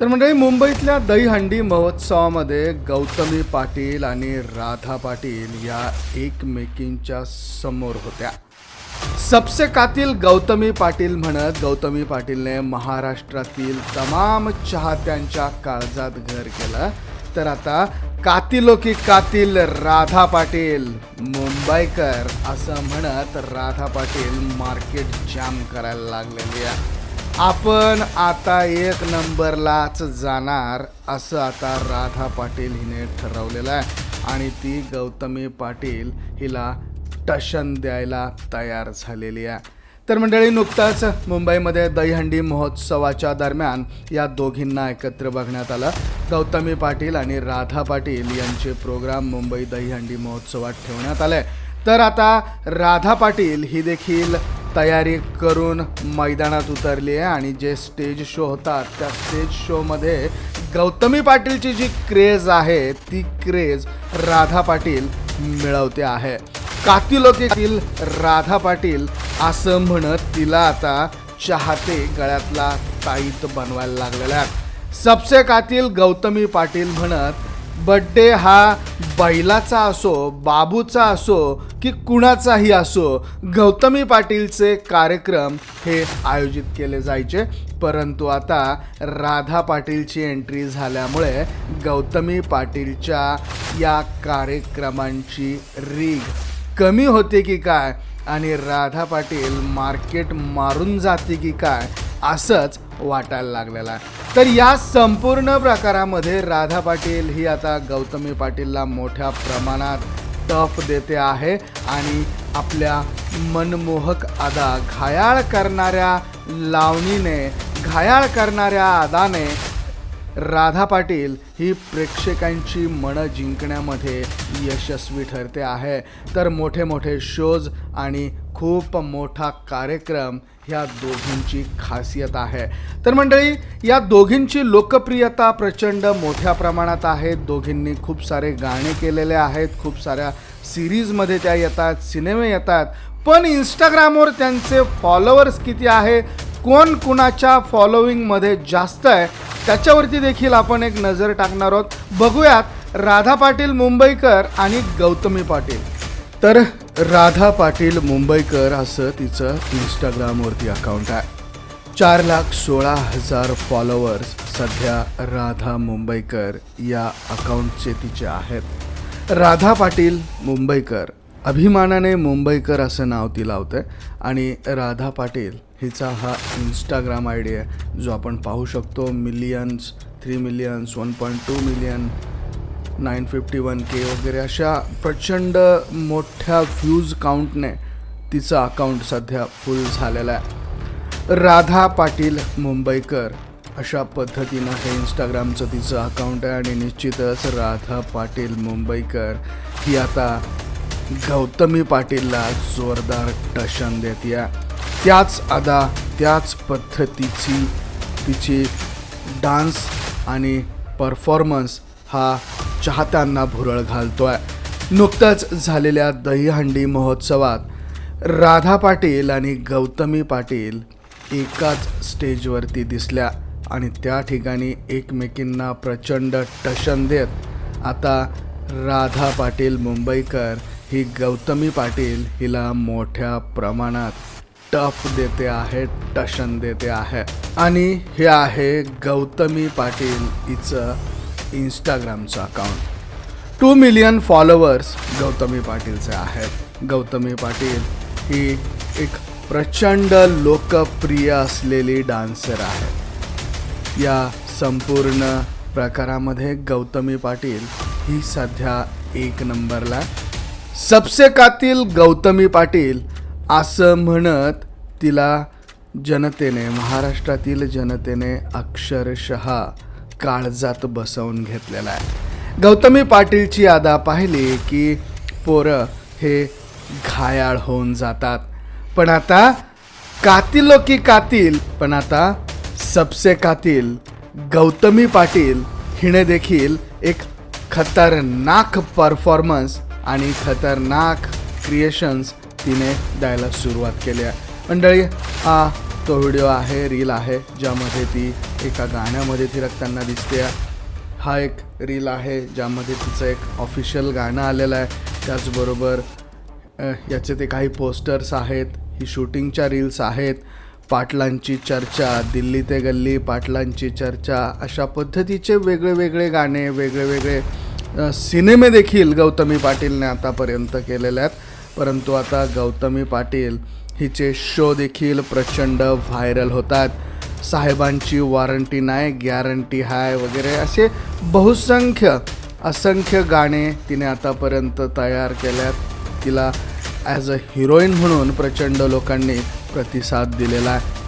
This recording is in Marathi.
तर मंडळी मुंबईतल्या दहीहंडी महोत्सवामध्ये गौतमी पाटील आणि राधा पाटील या एकमेकींच्या समोर होत्या. सबसे कातील गौतमी पाटील म्हणत गौतमी पाटीलने महाराष्ट्रातील तमाम चाहत्यांच्या काळजात घर केलं. तर आता कातिलो की कातील राधा पाटील मुंबईकर असं म्हणत राधा पाटील मार्केट जाम करायला लागलेली आहे. आपण आता एक नंबरलाच जाणार असं आता राधा पाटील हिने ठरवलेलं आहे. आणि ती गौतमी पाटील हिला टशन द्यायला तयार झालेली आहे. तर मंडळी नुकताच मुंबईमध्ये दहीहंडी महोत्सवाच्या दरम्यान या दोघींना एकत्र बघण्यात आलं. गौतमी पाटील आणि राधा पाटील यांचे प्रोग्राम मुंबई दहीहंडी महोत्सवात ठेवण्यात आले. तर आता राधा पाटील ही देखील तयारी करून मैदानात उतरली आहे आणि जे स्टेज शो होतात त्या स्टेज शोमध्ये गौतमी पाटीलची जी क्रेज आहे ती क्रेज राधा पाटील मिळवते आहे. कातिलोकेतील राधा पाटील असं म्हणत तिला आता चाहते गळ्यातला ताईत बनवायला लागलेला आहे सबसे कातील गौतमी पाटील म्हणत बड्डे हा बैलाचा असो बाबूचा असो की कुणाचाही असो गौतमी पाटीलचे कार्यक्रम हे आयोजित केले जायचे. परंतु आता राधा पाटीलची एंट्री झाल्यामुळे गौतमी पाटीलच्या या कार्यक्रमांची रीग कमी होते की काय? आणि राधा पाटील मार्केट मारून जाते की काय? असंच वाटायला लागलेला आहे. तर या संपूर्ण प्रकारामध्ये राधा पाटील ही आता गौतमी पाटीलला मोठ्या प्रमाणात टफ देते आहे आणि आपल्या मनमोहक अदा घायाळ करणाऱ्या लावणीने घायाळ करणाऱ्या अदाने राधा पाटील ही प्रेक्षकांची मनं जिंकण्यामध्ये यशस्वी ठरते आहे. तर मोठे मोठे शोज आणि खूप मोठा कार्यक्रम ह्या दोघींची खासियत आहे. तर मंडळी या दोघींची लोकप्रियता प्रचंड मोठ्या प्रमाणात आहे. दोघींनी खूप सारे गाणे केलेले आहेत खूप साऱ्या सिरीजमध्ये त्या येतात सिनेमे येतात. पण इंस्टाग्रामवर त्यांचे फॉलोअर्स किती आहे? कोण कुणाच्या फॉलोविंगमध्ये जास्त आहे? त्याच्यावरती देखील आपण एक नजर टाकणार आहोत. बघूयात राधा पाटील मुंबईकर आणि गौतमी पाटील. तर राधा पाटील मुंबईकर असं तिचं इंस्टाग्रामवरती अकाउंट आहे. चार लाख सोळा हजार फॉलोअर्स सध्या राधा मुंबईकर या अकाउंटचे तिचे आहेत. राधा पाटील मुंबईकर अभिमानाने मुंबईकर असं नाव ती लावते आणि राधा पाटील हिचा हा इंस्टाग्राम आय डी आहे जो आपण पाहू शकतो. Millions three millions one point two million nine fifty one K वगैरे अशा प्रचंड मोठ्या व्ह्यूज काउंटने तिचं अकाउंट सध्या फुल झालेलं आहे. राधा पाटील मुंबईकर अशा पद्धतीनं हे इंस्टाग्रामचं तिचं अकाउंट आहे आणि निश्चितच राधा पाटील मुंबईकर ही आता गौतमी पाटीलला जोरदार टशन देते त्याच अदा त्याच पद्धतीची तिची डान्स आणि परफॉर्मन्स हा चाहत्यांना भुरळ घालतो आहे नुकतंच झालेल्या दहीहंडी महोत्सवात राधा पाटील आणि गौतमी पाटील एकाच स्टेजवरती दिसल्या आणि त्या ठिकाणी एकमेकींना प्रचंड टशन देत आता राधा पाटील मुंबईकर ही गौतमी पाटील हिला मोठ्या प्रमाणात टफ देते आहे टशन देते आहे. आणि हे आहे गौतमी पाटील हिचं इंस्टाग्रामचं account two million followers Gautami पाटीलचे आहेत. गौतमी पाटील ही एक प्रचंड लोकप्रिय असलेली डान्सर आहे. या संपूर्ण प्रकारामध्ये गौतमी पाटील ही सध्या एक नंबरला सबसेकातील गौतमी पाटील असं म्हणत तिला जनतेने महाराष्ट्रातील जनतेने अक्षरशः काळजात बसवून घेतलेला आहे. गौतमी पाटीलची यादा पाहिली की पोरं हे घायाळ होऊन जातात. पण आता कातिलो की कातील पण आता सबसे कातील गौतमी पाटील हिने देखील एक खतरनाक परफॉर्मन्स आणि खतरनाक क्रिएशन्स तिने द्यायला सुरुवात केली आहे. मंडळी हा तो व्हिडिओ आहे रील आहे ज्यामध्ये ती एका गाण्यामध्ये ती रक्ताना दिसते हा एक रील आहे ज्यामध्ये तिचं एक ऑफिशियल गाणं आलेलं आहे. त्याचबरोबर याचे ते काही पोस्टर्स आहेत. ही शूटिंगच्या रील्स आहेत. पाटलांची चर्चा दिल्ली ते गल्ली पाटलांची चर्चा अशा पद्धतीचे वेगळे वेगळे गाणे वेगळे वेगळे सिनेमे देखील गौतमी पाटीलने आतापर्यंत केलेले आहेत. परंतु आता गौतमी पाटील हिचे शो देखील प्रचंड व्हायरल होतात. साहेबांची वॉरंटी नाही गॅरंटी हाय वगैरे असे बहुसंख्य असंख्य गाणे तिने आतापर्यंत तयार केल्यात. तिला ॲज अ हिरोईन म्हणून प्रचंड लोकांनी प्रतिसाद दिलेला आहे.